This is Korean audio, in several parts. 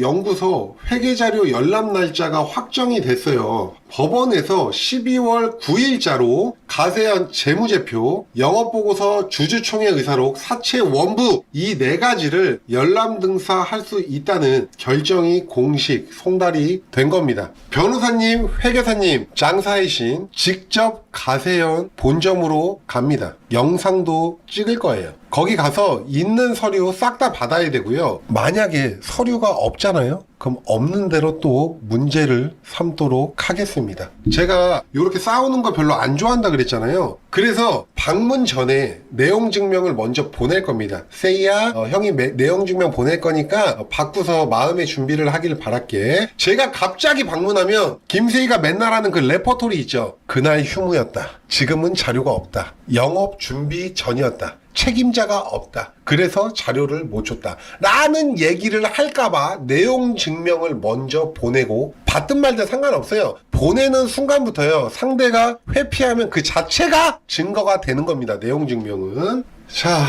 연구소 회계자료 열람 날짜가 확정이 됐어요. 법원에서 12월 9일자로 가세현 재무제표, 영업보고서 주주총회 의사록, 사채 원부 이 네 가지를 열람 등사할 수 있다는 결정이 공식 송달이 된 겁니다. 변호사님, 회계사님, 장사의 신 직접 가세현 본점으로 갑니다. 영상도 찍을 거예요. 거기 가서 있는 서류 싹 다 받아야 되고요. 만약에 서류가 없잖아요? 그럼 없는 대로 또 문제를 삼도록 하겠습니다. 제가 이렇게 싸우는 거 별로 안 좋아한다 그랬 잖아요. 그래서 방문 전에 내용 증명을 먼저 보낼 겁니다. 세이야, 어, 형이 매- 내용 증명 보낼 거니까 어, 바꾸서 마음의 준비를 하길 바랄게. 제가 갑자기 방문하면 김세희가 맨날 하는 그 레퍼토리 있죠. 그날 휴무였다. 지금은 자료가 없다. 영업 준비 전이었다. 책임자가 없다. 그래서 자료를 못 줬다. 라는 얘기를 할까봐 내용 증명을 먼저 보내고 받든 말든 상관없어요. 보내는 순간부터요. 상대가 회피하면 그 자체가 증거가 되는 겁니다. 내용 증명은. 자.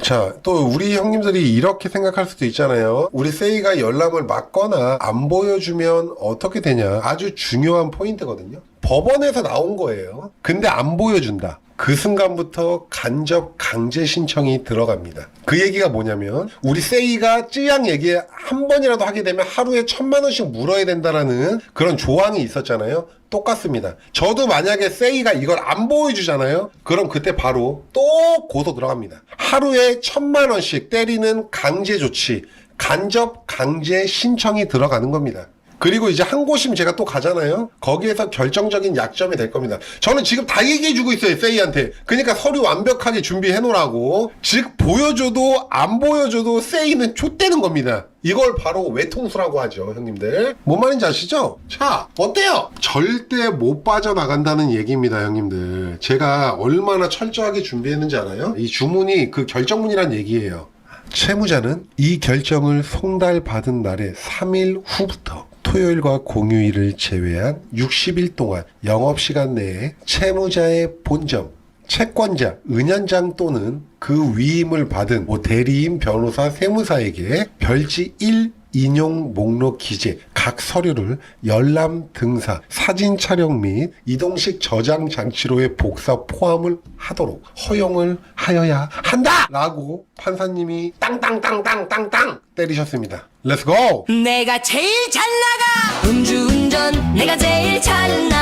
자, 또 우리 형님들이 이렇게 생각할 수도 있잖아요. 우리 세이가 열람을 막거나 안 보여주면 어떻게 되냐. 아주 중요한 포인트거든요. 법원에서 나온 거예요. 근데 안 보여준다. 그 순간부터 간접 강제 신청이 들어갑니다. 그 얘기가 뭐냐면 우리 세이가 쯔양 얘기 한 번이라도 하게 되면 하루에 천만 원씩 물어야 된다라는 그런 조항이 있었잖아요. 똑같습니다. 저도 만약에 세이가 이걸 안 보여주잖아요. 그럼 그때 바로 또 고소 들어갑니다. 하루에 천만 원씩 때리는 강제 조치, 간접 강제 신청이 들어가는 겁니다. 그리고 이제 한 곳이면 제가 또 가잖아요. 거기에서 결정적인 약점이 될 겁니다. 저는 지금 다 얘기해주고 있어요, 세이한테. 그러니까 서류 완벽하게 준비해 놓으라고. 즉, 보여줘도 안 보여줘도 세이는 좆되는 겁니다. 이걸 바로 외통수라고 하죠, 형님들. 뭔 말인지 아시죠? 자, 어때요? 절대 못 빠져나간다는 얘기입니다, 형님들. 제가 얼마나 철저하게 준비했는지 알아요? 이 주문이 그 결정문이란 얘기예요. 채무자는 이 결정을 송달받은 날의 3일 후부터 토요일과 공휴일을 제외한 60일 동안 영업시간 내에 채무자의 본점, 채권자, 은연장 또는 그 위임을 받은 뭐 대리인, 변호사, 세무사에게 별지 1 인용 목록 기재 각 서류를 열람 등사 사진 촬영 및 이동식 저장 장치로의 복사 포함을 하도록 허용을 하여야 한다 라고 판사님이 땅땅땅땅땅땅 때리셨습니다. 렛츠고! 내가 제일 잘 나가 음주운전 내가 제일 잘 나가